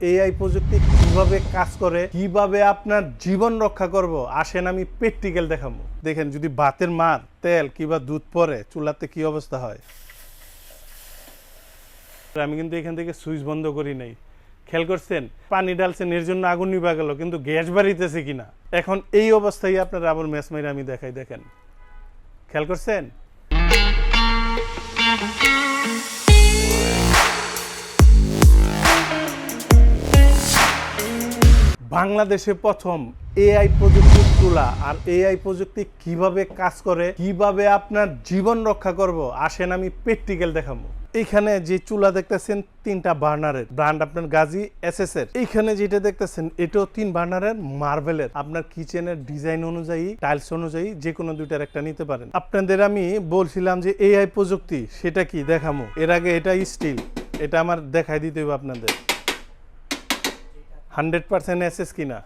AI প্রযুক্তি কীভাবে কাজ করে, কীভাবে আপনার জীবন রক্ষা করব, আসেন আমি প্র্যাকটিক্যাল দেখাবো। দেখেন, যদি ভাতের মার, তেল কিংবা দুধ পরে চুলাতে কি অবস্থা হয়? আমি কিন্তু এখান থেকে সুইচ বন্ধ করি নাই। খেয়াল করছেন? পানি ডালছেন এর জন্য আগুন নিবা গেল, কিন্তু গ্যাস বাড়িতেছে কিনা? এখন এই অবস্থায় আপনার আবার ম্যাচ মাইরে আমি দেখাই, দেখেন। খেয়াল করছেন? বাংলাদেশে প্রথম এআই প্রযুক্তির চুলা আর এআই প্রযুক্তি কীভাবে কাজ করে, কীভাবে আপনার জীবন রক্ষা করব, আসেন আমি প্র্যাকটিক্যাল দেখাবো। এখানে যে চুলা দেখতেছেন, তিনটা বার্নারের। ব্র্যান্ড আপনার গাজী এস এর। এইখানে যেটা দেখতেছেন, এটাও তিন বার্নারের, মার্বেলের। আপনার কিচেনের ডিজাইন অনুযায়ী টাইলস অনুযায়ী যে কোনো দুইটার একটা নিতে পারেন। আপনাদের আমি বলছিলাম যে এআই প্রযুক্তি, সেটা কি? দেখামো। এর আগে এটা স্টিল এটা আমার দেখাই দিতে হবে আপনাদের। হান্ড্রেড পার্সেন্ট এসএস কিনা,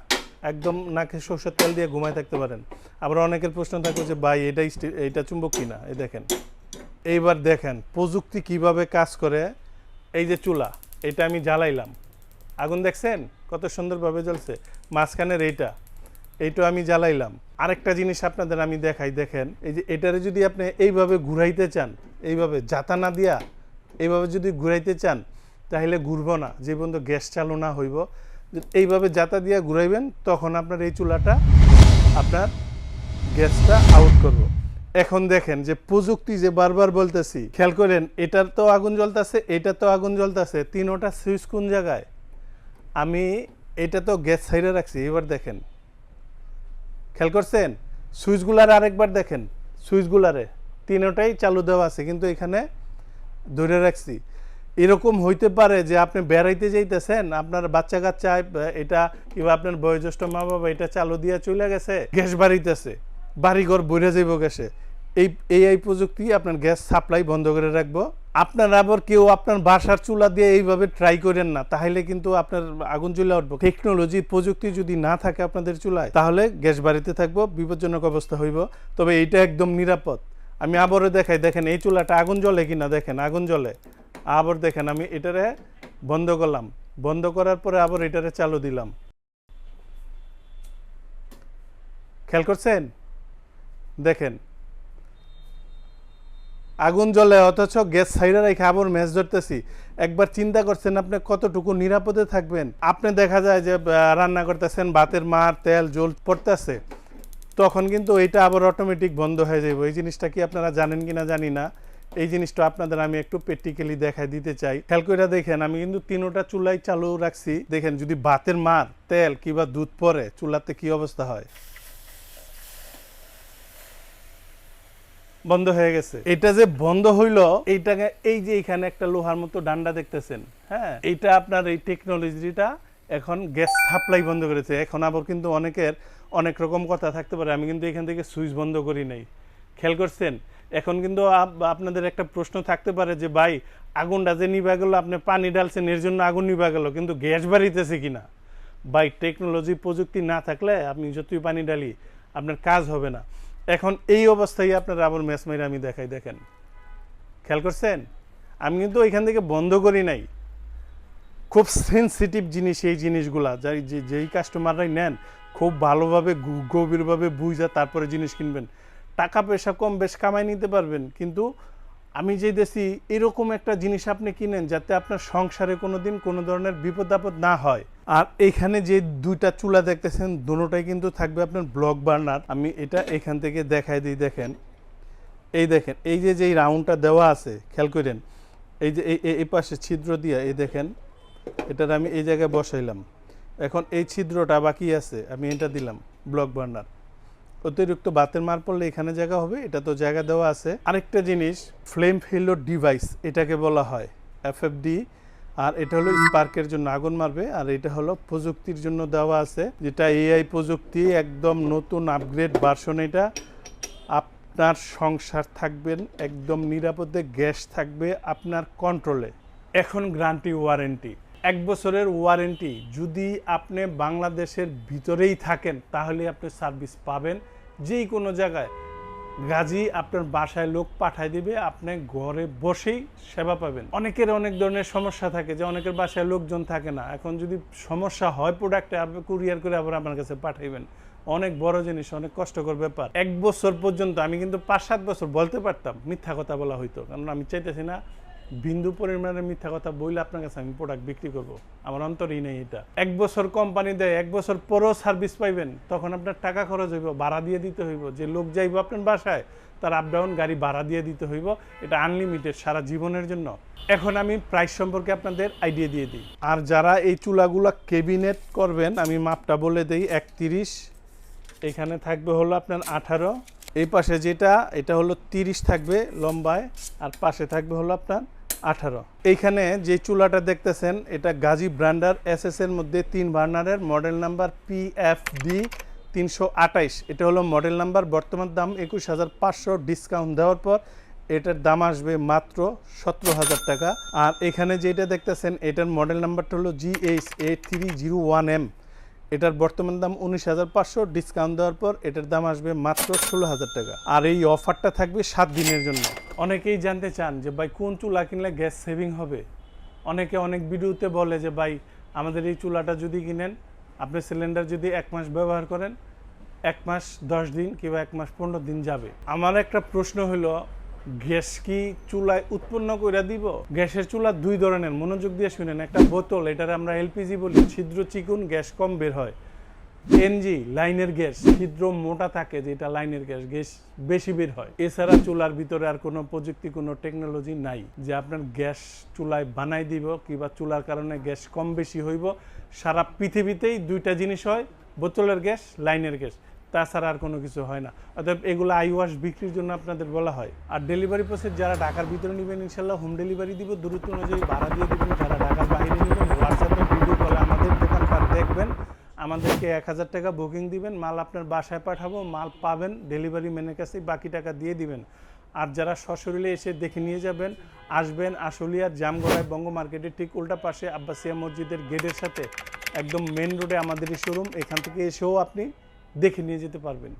একদম নাকে সর্ষের তেল দিয়ে ঘুমায় থাকতে পারেন। আবার অনেকের প্রশ্ন থাকবে যে, ভাই, এটা এটা চুম্বক কিনা? এই দেখেন, এইবার দেখেন প্রযুক্তি কীভাবে কাজ করে, এই যে চুলা, এটা আমি জ্বালাইলাম। আগুন দেখছেন? কত সুন্দরভাবে জ্বলছে। মাঝখানের এইটা এইটা আমি জ্বালাইলাম। আরেকটা জিনিস আপনাদের আমি দেখাই, দেখেন, এই যে এটারে যদি আপনি এইভাবে ঘুরাইতে চান, এইভাবে জাতা না দিয়া এইভাবে যদি ঘুরাইতে চান, তাহলে ঘুরবো না। যে পর্যন্ত গ্যাস চালু না হইব এইভাবে জাতা দিয়া ঘুরাইবেন, তখন আপনার এই চুলাটা, আপনার গ্যাসটা আউট করব। এখন দেখেন যে প্রযুক্তি যে বারবার বলতেছি, খেয়াল করেন, এটার তো আগুন জ্বলতেছে, এটা তো আগুন জ্বলতেছে, তিনোটা সুইচ কোন জায়গায়? আমি এটা তো গ্যাস সাইডে রাখছি, এবার দেখেন। খেয়াল করছেন? সুইচগুলার আরেকবার দেখেন, সুইচগুলারে তিনোটাই চালু দেওয়া আছে, কিন্তু এখানে ধরে রাখছি। এরকম হইতে পারে যে আপনি বেড়াইতে যাইতেছেন, আপনার বাচ্চা কাচ্চা, এটা কিংবা আপনার বয়োজ্যেষ্ঠ মা বাবা এটা চালু দিয়ে চলে গেছে, গ্যাস বাড়িতেছে বাড়িঘর বইরে যাইব গ্যাসে। এই এই প্রযুক্তি আপনার গ্যাস সাপ্লাই বন্ধ করে রাখব। আপনার আবার কেউ আপনার বাসার চুলা দিয়ে এইভাবে ট্রাই করেন না, তাহলে কিন্তু আপনার আগুন চুলা উঠবো। টেকনোলজি প্রযুক্তি যদি না থাকে আপনাদের চুলায়, তাহলে গ্যাস বাড়িতে থাকব, বিপজ্জনক অবস্থা হইব। তবে এটা একদম নিরাপদ। আমি আবারও দেখাই, দেখেন এই চুলাটা আগুন জ্বলে কিনা, দেখেন আগুন জ্বলে। আবার দেখেন আমি এটারে বন্ধ করলাম। বন্ধ করার পরে আবার এটারে চালু দিলাম। খেয়াল করছেন? দেখেন। আগুন জ্বলে, অথচ গ্যাস সাইডে রেখে আবার ম্যাচ ধরতেছি। একবার চিন্তা করছেন আপনি কতটুকু নিরাপদে থাকবেন? আপনি দেখা যায় যে রান্না করতেছেন, ভাতের মার, তেল জল পড়তেছে। তখন কিন্তু এটা আবার অটোমেটিক বন্ধ হয়ে যাবে এই জিনিসটা কি আপনারা জানেন কিনা জানি না। এই জিনিসটা আপনাদের আমি একটু প্র্যাকটিক্যালি দেখাই দিতে চাই। খেয়াল করে দেখেন, আমি কিন্তু তিনোটা চুলাই চালু রাখছি। দেখেন, যদি ভাতের মার, তেল কিংবা দুধ পরে চুলাতে কি অবস্থা হয়? বন্ধ হয়ে গেছে। এটা যে বন্ধ হইল, এইটাকে, এই যে এখানে একটা লোহার মতো ডান্ডা দেখতেছেন হ্যাঁ? এইটা আপনার এই টেকনোলজিটা এখন গ্যাস সাপ্লাই বন্ধ করেছে। এখন আবার কিন্তু অনেকের অনেক রকম কথা থাকতে পারে। আমি কিন্তু এখান থেকে সুইচ বন্ধ করি নাই। খেয়াল করছেন? এখন কিন্তু আপ- আপনাদের একটা প্রশ্ন থাকতে পারে যে, ভাই, আগুনটা যে নিভা গেল, আপনি পানি ডালছেন এর জন্য আগুন নিভা গেল, কিন্তু গ্যাস বাড়িতেছে কিনা? বাই টেকনোলজি প্রযুক্তি না থাকলে আপনি যতই পানি ডালি আপনার কাজ হবে না। এখন এই অবস্থায় আপনার আবার ম্যাচ মাইরে আমি দেখাই, দেখেন। খেয়াল করছেন? আমি কিন্তু এখান থেকে বন্ধ করি নাই। খুব সেন্সিটিভ জিনিস এই জিনিসগুলা। যাই যে- যেই কাস্টমাররাই নেন, খুব ভালোভাবে গভীরভাবে বুঝা তারপরে জিনিস কিনবেন। টাকা পয়সা কম বেশ কামাই নিতে পারবেন, কিন্তু আমি যে দেশি এরকম একটা জিনিস আপনি কিনেন যাতে আপনার সংসারে কোনো দিন কোনো ধরনের বিপদ আপদ না হয়। আর এখানে যে দুইটা চুলা দেখতেছেন, দুটোটাই কিন্তু থাকবে আপনার ব্লক বার্নার আমি এটা এখান থেকে দেখাই দিই, দেখেন। এই দেখেন, এই যে যেই রাউন্ডটা দেওয়া আছে, খেয়াল করেন। এই যে এই পাশে ছিদ্র দিয়ে, এই দেখেন। এটার আমি এই জায়গায় বসাইলাম। এখন এই ছিদ্রটা বাকি আছে, আমি এটা দিলাম ব্লক বার্নার অতিরিক্ত বাতের মার পড়লে এখানে জায়গা হবে, এটা তো জায়গা দেওয়া আছে। আরেকটা জিনিস ফ্লেম ফিল্ড ডিভাইস এটাকে বলা হয় এফএফডি আর এটা হলো স্পার্কের জন্য আগুন মারবে, আর এটা হলো প্রযুক্তির জন্য দেওয়া আছে, যেটা এআই প্রযুক্তি একদম নতুন আপগ্রেড ভার্সন এটা। আপনার সংসার থাকবেন, একদম নিরাপদে, গ্যাস থাকবে আপনার কন্ট্রোলে এখন গ্রান্টি ওয়ারেন্টি এক বছরের ওয়ারেন্টি যদি আপনি বাংলাদেশের ভিতরেই থাকেন, তাহলে আপনি সার্ভিস পাবেন যেই কোনো জায়গায়। গাজী আপনার বাসায় লোক পাঠায় দিবে, আপনি ঘরে বসেই সেবা পাবেন। অনেকের অনেক ধরনের সমস্যা থাকে যে অনেকের বাসায় লোকজন থাকে না। এখন যদি সমস্যা হয় প্রোডাক্টে আপনি কুরিয়ার করে আবার আপনার কাছে পাঠাইবেন। অনেক বড় জিনিস, অনেক কষ্টকর ব্যাপার। এক বছর পর্যন্ত, আমি কিন্তু পাঁচ সাত বছর বলতে পারতাম, মিথ্যা কথা বলা হইতো। কারণ আমি চাইতেছি না বিন্দু পরিমাণে মিথ্যা কথা বইলে আপনার কাছে আমি প্রোডাক্ট বিক্রি করব। আমার অন্তরই নেই এটা। এক বছর কোম্পানি দেয়, এক বছর পরও সার্ভিস পাইবেন, তখন আপনার টাকা খরচ হইব, ভাড়া দিয়ে দিতে হইব। যে লোক যাইব আপনার বাসায়, তার আপ ডাউন গাড়ি ভাড়া দিয়ে দিতে হইব। এটা আনলিমিটেড সারা জীবনের জন্য। এখন আমি প্রাইস সম্পর্কে আপনাদের আইডিয়া দিয়ে দিই। আর যারা এই চুলাগুলা কেবিনেট করবেন, আমি মাপটা বলে দিই, একত্রিশ। এখানে থাকবে হলো আপনার আঠারো। এই পাশে যেটা, এটা হলো তিরিশ থাকবে লম্বায়। আর পাশে থাকবে হলো আপনার আঠারো। এইখানে যে চুলাটা দেখতেছেন, এটা গাজী ব্র্যান্ডার এস এর মধ্যে তিন বার্নারের model number P F D তিনশো আঠাইশ। এটা হলো মডেল নাম্বার, বর্তমান দাম একুশ হাজার পাঁচশো। ডিসকাউন্ট দেওয়ার পর এটার দাম আসবে মাত্র সতেরো হাজার টাকা। আর এখানে যেটা দেখতেছেন, এটার মডেল নাম্বারটা হলো G H A three zero one M এটার বর্তমান দাম উনিশ হাজার পাঁচশো ডিসকাউন্ট দেওয়ার পর এটার দাম আসবে মাত্র ষোলো হাজার টাকা। আর এই অফারটা থাকবে সাত দিনের জন্য। অনেকেই জানতে চান যে, ভাই, কোন চুলা কিনলে গ্যাস সেভিং হবে? অনেকে অনেক ভিডিওতে বলে যে, ভাই, আমাদের এই চুলাটা যদি কিনেন, আপনি সিলিন্ডার যদি এক মাস ব্যবহার করেন, এক মাস দশ দিন কিংবা এক মাস পনেরো দিন যাবে। আমার একটা প্রশ্ন হলো গ্যাস কি চুলায় উৎপন্ন করে দিব? গ্যাসের চুলা দুই ধরনের, মনোযোগ দিয়ে শুনেন। একটা বোতল, এটার আমরা এলপিজি বলি, ছিদ্র চিকুন, গ্যাস কম বের হয়। এনজি, লাইনের গ্যাস, ছিদ্র মোটা থাকে যেটা লাইনের গ্যাস গ্যাস বেশি বের হয়। এছাড়া চুলার ভিতরে আর কোনো প্রযুক্তি, কোনো টেকনোলজি নাই যে আপনার গ্যাস চুলায় বানাই দিব কিংবা চুলার কারণে গ্যাস কম বেশি হইব। সারা পৃথিবীতেই দুইটা জিনিস হয়, বোতলের গ্যাস, লাইনের গ্যাস। তাছাড়া আর কোনো কিছু হয় না। অর্থাৎ এগুলো আই ওয়াশ বিক্রির জন্য আপনাদের বলা হয়। আর ডেলিভারি প্রসেস যারা ঢাকার ভিতরে নেবেন ইনশাল্লাহ হোম ডেলিভারি দিব। দূরত্ব অনুযায়ী ভাড়া দিয়ে দেবেন। যারা ঢাকার বাইরে নেবেন হোয়াটসঅ্যাপে ভিডিও কলে আমাদের দোকানপাট দেখবেন। আমাদেরকে এক হাজার টাকা বুকিং দিবেন। মাল আপনার বাসায় পাঠাবো। মাল পাবেন ডেলিভারি ম্যানের কাছে বাকি টাকা দিয়ে দিবেন। আর যারা সশরীরে এসে দেখে নিয়ে যাবেন, আসবেন আশুলিয়ার জামগড়ায় বঙ্গ মার্কেটের ঠিক উল্টা পাশে আব্বাসিয়া মসজিদের গেটের সাথে। একদম মেন রোডে আমাদের শোরুম এখান থেকে এসেও আপনি দেখে নিয়ে যেতে পারবেন।